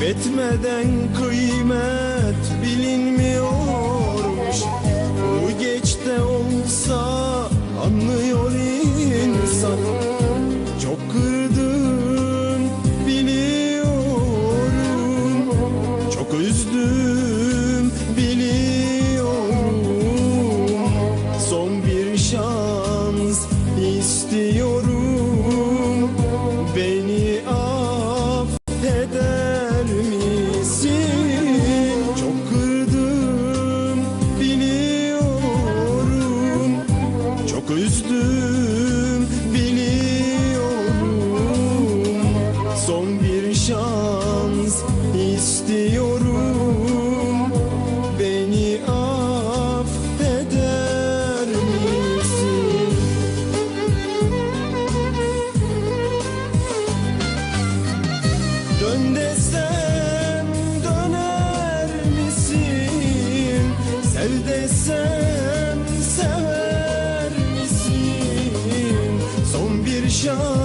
Kaybetmeden kıymet bilinmiyormuş. Bu geç de olsa anlıyor Son bir şans istiyorum Beni affeder misin? Dön desem döner misin? Sev desem sever misin? Son bir şans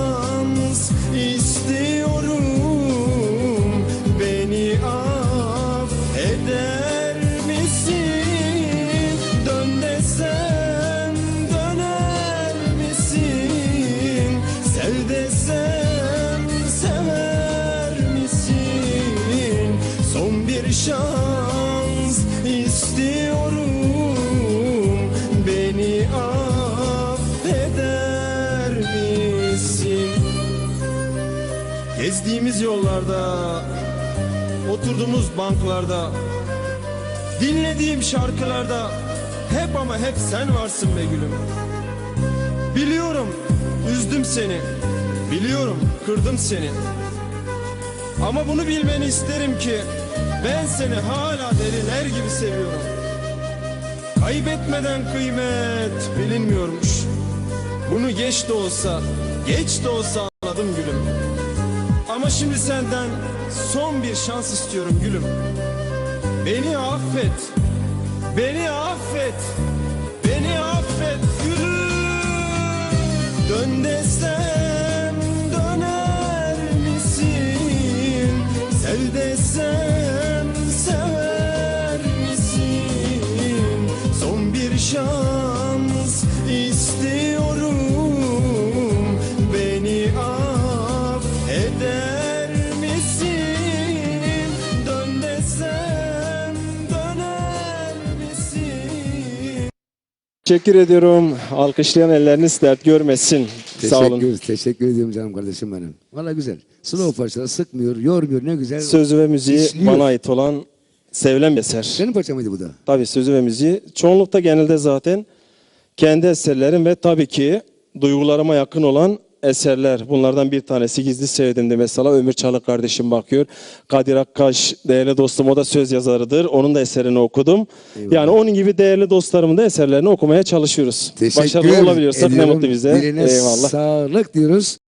desem sever misin? Son bir şans istiyorum Beni affeder misin? Gezdiğimiz yollarda Oturduğumuz banklarda Dinlediğim şarkılarda Hep ama hep sen varsın be gülüm Biliyorum üzdüm seni Biliyorum kırdım seni. Ama bunu bilmeni isterim ki Ben seni hala deliler gibi seviyorum. Kaybetmeden kıymet bilinmiyormuş. Bunu geç de olsa Geç de olsa anladım gülüm. Ama şimdi senden son bir şans istiyorum gülüm. Beni affet Beni affet bir şans istiyorum Beni affeder misin? Dön desem döner misin? Teşekkür ediyorum. Alkışlayan elleriniz dert görmesin. Sağ olun. Teşekkür, teşekkür ediyorum canım kardeşim benim. Valla güzel. Slow parçalar sıkmıyor, yormuyor ne güzel. Sözü ve müziği İşliyor. bana ait olan sevilen bir eser. Senin parça mıydı bu da? Tabii sözü ve müziği. Çoğunlukta genelde zaten kendi eserlerim ve tabii ki duygularıma yakın olan eserler. Bunlardan bir tanesi Gizli Sevdim'de mesela Ömür Çalık kardeşim bakıyor. Kadir Akkaş değerli dostum o da söz yazarıdır. Onun da eserini okudum. Yani onun gibi değerli dostlarımın da eserlerini okumaya çalışıyoruz. Teşekkür Başarılı olabiliyorsak ne ediyorum. mutlu bize. Diline Eyvallah. sağlık diyoruz.